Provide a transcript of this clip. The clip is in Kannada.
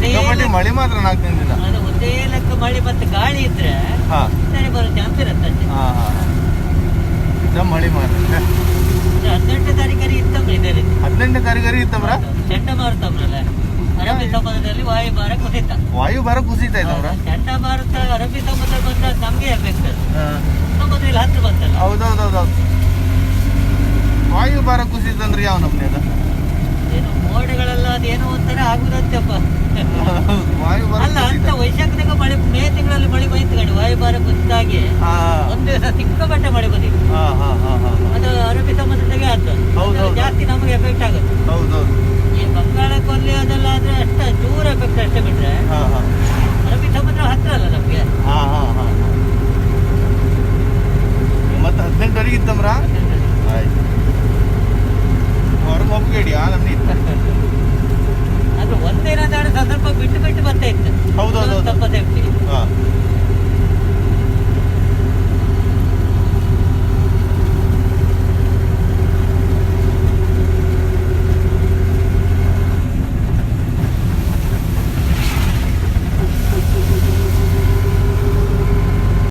ಸಿಕ್ಕಾಪಟ್ಟೆ ಮಳೆ ಮಾತ್ರ ನಾಲ್ಕು ದಿನದಿಂದ. ಅದು ಒಂದೇ ಲೆಕ್ಕ ಮಳೆ ಮತ್ತೆ ಗಾಳಿ ಇದ್ರೆ ಹಾ. ಸರಿ ಬರೋ ಚಾನ್ಸ್ ಇರುತ್ತೆ ಅಷ್ಟೇ ಹಾ ಹಾ. ಮಳೆ ಮಾತ್ರ. ಹದಿನೆಂಟು ಹದಿನೆಂಟನೇ ತಾರೀಕರಿಗೆ ಇತ್ತಂದ್ರೆ ಇದೇ ರೀತಿ. ಹದಿನೆಂಟನೇ ತಾರೀಕರಿ ಇತ್ತವ್ರ ಚಂಡಮಾರುತಮ್ರಲ್ಲ ಅರಬ್ಬಿ ಸಮುದ್ರದಲ್ಲಿ ವಾಯುಭಾರ ಕುಸಿತ. ವಾಯು ಬರ ಕುಸಿತಾ ಇತ್ತವ್ರ ಚಂಡಮಾರುತ ಅರಬ್ಬಿ ಸಮುದ್ರ ಬಂದ ನಮ್ಗೆ ಎಫೆಕ್ಟ್ ಸಮುದ್ರದಲ್ಲಿ ಹತ್ತು ಬಂತಲ್ಲ. ಹೌದೌದೌದೌದು. ವಾಯು ಬರ ಕುಸಿತ ಅಂದ್ರೆ ಯಾವ ಅದ? ಮೋಡಗಳೆಲ್ಲ ಬರ ಅಲ್ಲ ಅಂತ ವೈಶಾಖದಾಗ ಮಳೆ ಮೇ ತಿಂಗಳಲ್ಲಿ ಮಳೆ ಬೈತು ಕಣೆ ವಾಯುಭಾರ ಕುಸಿದಾಗೆ ಒಂದು ದಿವಸ ಸಿಕ್ಕಾಪಟ್ಟೆ ಮಳೆ ಬಂದಿತ್ತು.